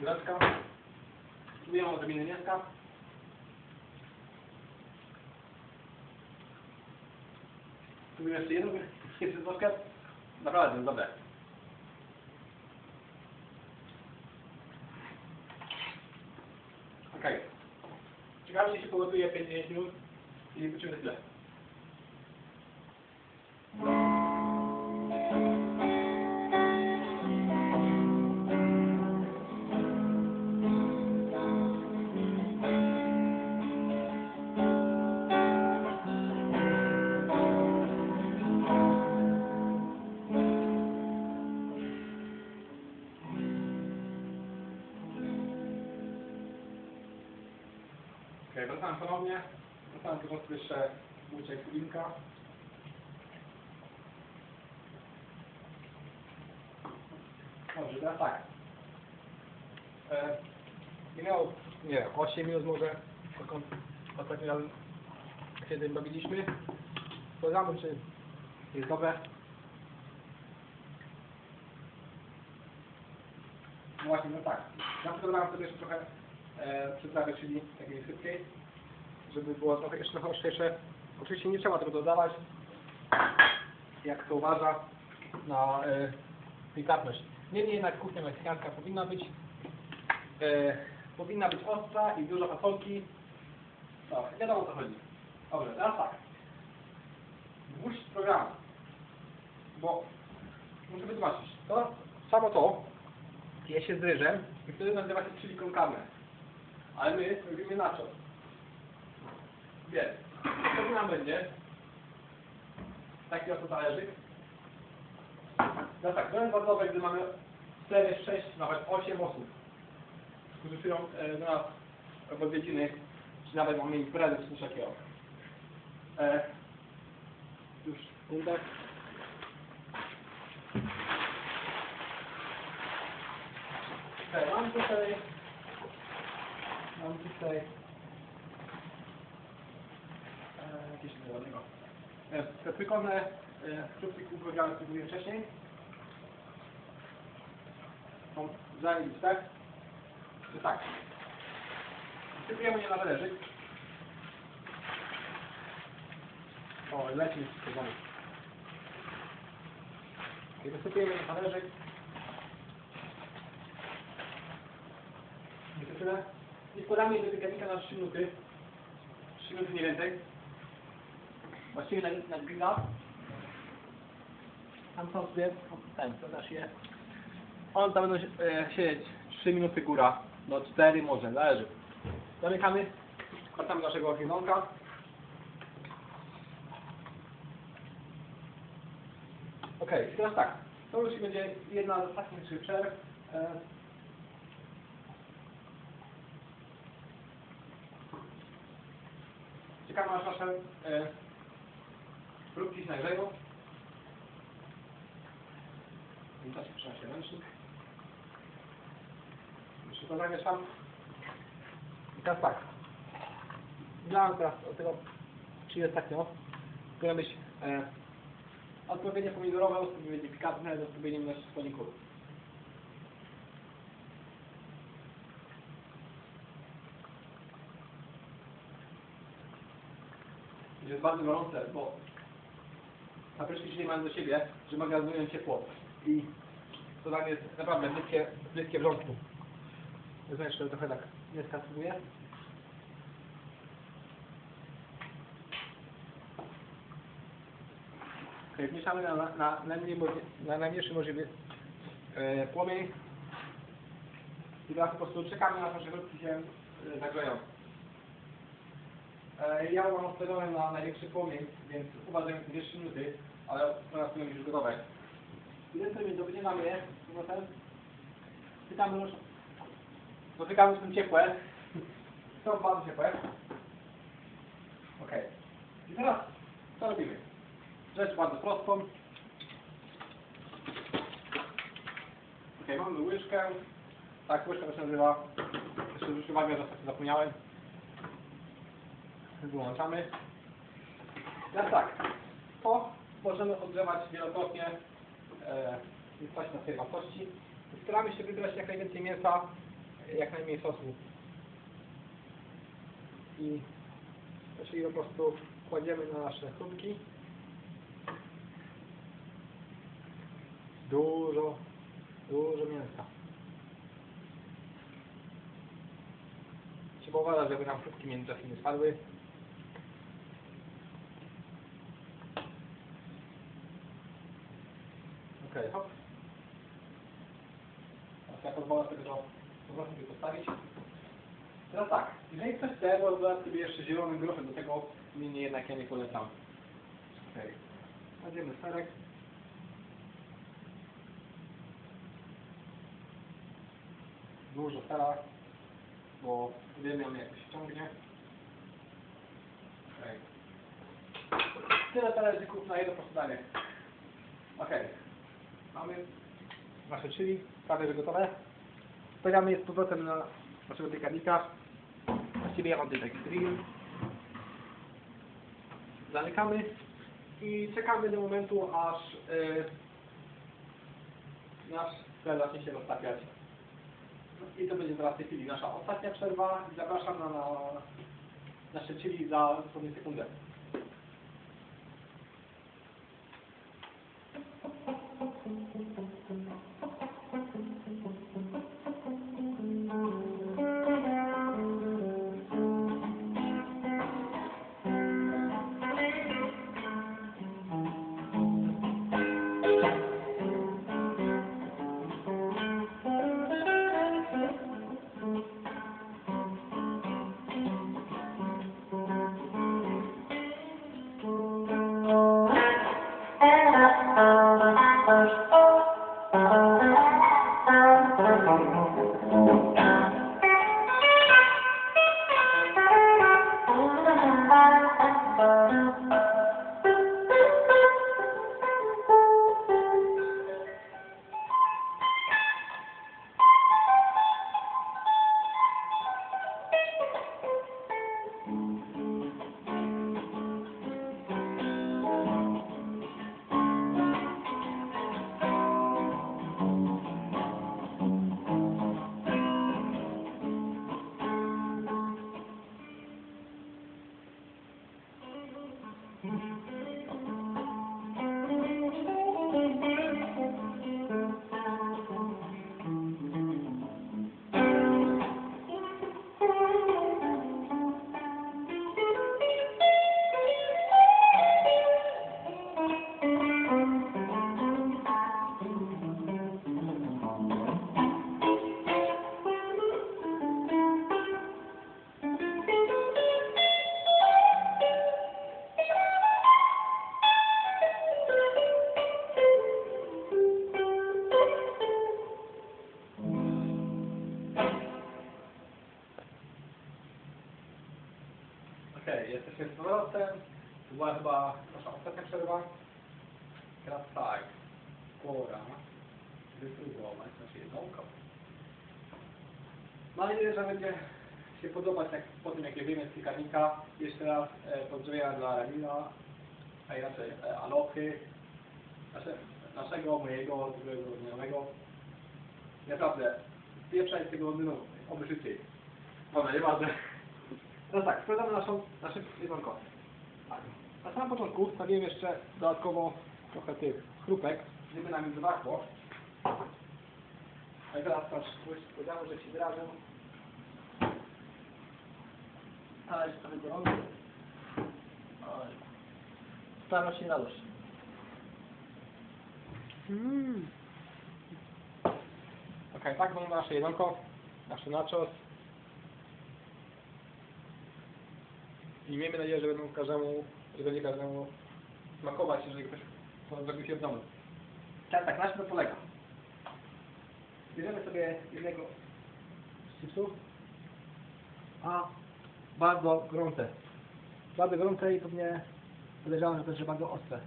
Góreczka. Spróbujemy odrobinę mięska. Spróbujemy jeszcze jedną, jeszcze troszkę. Naprawdę, dobre. Okej. Ciekawe, czy się pogotuje 5 minut i wrócimy za Okej, wracamy ponownie. Na samym początku jeszcze łuczek linka. Dobrze, teraz tak. E, miało, nie wiem, 8 minut może, odkąd ostatni raz się tym bawiliśmy. Sprawdzamy, czy jest dobre. No właśnie, no tak. Ja przygotowałem sobie jeszcze trochę e, przyprawy, czyli takiej sypkiej, żeby było trochę jeszcze trochę ostrzejsze. Oczywiście nie trzeba tego dodawać, jak to uważa, na e, delikatność. Niemniej jednak kuchnia meksykańska powinna być e, powinna być ostra i dużo fasolki. No, wiadomo o co chodzi. Dobrze, teraz tak. Dłuższy program. Bo muszę wytłumaczyć. To samo to je się z ryżem i wtedy nazywa się chili con carne. Ale my robimy na co? Więc, co nam będzie? Taki oto talerzyk. No tak, to jest bardzo gdy mamy 4, 6, nawet 8 osób, którzy przyjdą e, do nas w odwiedziny, czy nawet mamy imprezę, czy coś takiego. E, już sekundę. Okej, mam tutaj, mam tutaj e, jakieś ładnego. E, te trójkątne e, sztuki programu, które mówiłem wcześniej. Są zajęć, tak? To tak. Sypujemy je na talerzyk. O, leci wszystko zamiast. I wysypujemy na talerzyk. I to tyle. Je do piekarnika na 3 minuty. 3 minuty nie więcej. Właściwie na, na grilla. Tam są sobie, ten, to dasz je. On tam będą e, siedzieć 3 minuty góra, do 4 może, zależy. Zamykamy, wracamy naszego okienonka. Okej, i teraz tak, to już będzie jedna z ostatnich przerw. E, Czekamy aż nasze e, próbki się nagrzeją. Tym czasie przynoszę ręcznik. Jeszcze to zamieszam. I teraz tak. Znałem teraz tego, czyli ostatnio. Powinno być e, odpowiednie pomidorowe, odpowiednie pikantne, z odpowiednim ilością składników. I jest bardzo gorące, bo papryczki się nie mają do siebie, że magazynują ciepło. I to mnie jest naprawdę bliskie, bliskie wrzątku. Wezmę jeszcze trochę tak nie skasuję. Okay, wmieszamy na, na, na, na najmniejszy możliwy e, płomień. I teraz po prostu czekamy na to, że się e, zagrzeją. E, ja mam ustawione na największy płomień, więc uważam 2 minuty, ale teraz być już gotowe. Ile sobie dopinamy je, z powrotem. Pytamy już, dotykamy z tym ciepłe. Są bardzo ciepłe. Okej. I teraz co robimy? Rzecz bardzo prostą. Okej, mamy łyżkę. Tak, łyżka to się nazywa. Jeszcze zwróć uwagę, że ostatnio zapomniałem. Wyłączamy. Teraz tak. To możemy odgrzewać wielokrotnie e, stać na tej wartości. Staramy się wybrać jak najwięcej mięsa jak najmniej sosu. I czyli po prostu kładziemy na nasze chrupki. Dużo, dużo mięsa. Trzeba uważać, żeby nam chrupki międzyczasie nie spadły. Okej, hop. Teraz ja pozwolę sobie to po prostu sobie postawić. Teraz tak, jeżeli ktoś chce, to dodać sobie jeszcze zielony groszek do tego, niemniej jednak ja nie polecam. Okej. Kładziemy serek. Dużo sera, bo uwielbiam jak to się ciągnie. Okej. Tyle talerzyków na jedno posiadanie. Okej. Mamy nasze chili, prawie że gotowe. Stawiamy je z powrotem na naszego piekarnika. Właściwie ja mam tutaj grill. Zamykamy i czekamy do momentu, aż yy, nasz ser zacznie się roztapiać. I to będzie teraz w tej chwili nasza ostatnia przerwa zapraszam na, na nasze chili za dosłownie sekundę. Okej, jesteśmy z powrotem. To była chyba nasza ostatnia przerwa. Teraz tak, pora wypróbować nasze jedzonko. Mam nadzieję, że będzie się podobać jak, po tym jak je wiemy z piekarnika. Jeszcze raz e, pozdrowienia dla Ramila, a inaczej e, Alochy, nasze, naszego, mojego, drugiego znajomego. Naprawdę, pierwsza z tego odbynu, oby szybciej. Dobra, nieważne. No tak, sprawdzamy naszą, nasze jedzonko. Tak. Na samym początku wstawiłem jeszcze dodatkowo trochę tych chrupek, żeby nam zabrakło. A teraz też powiedziałem, że się wyrażę. Ale trochę gorący. Oj. Staram się radość. Mm. Okej, tak wygląda nasze jedzonko, nasze nachos. I miejmy nadzieję, że będą każdemu, że będzie każdemu smakować, jeżeli ktoś to zrobi się w domu. Tak, tak, na czym to polega? Bierzemy sobie jednego z a bardzo gorące. Bardzo gorące i pewnie podejrzewam, że jest bardzo ostre.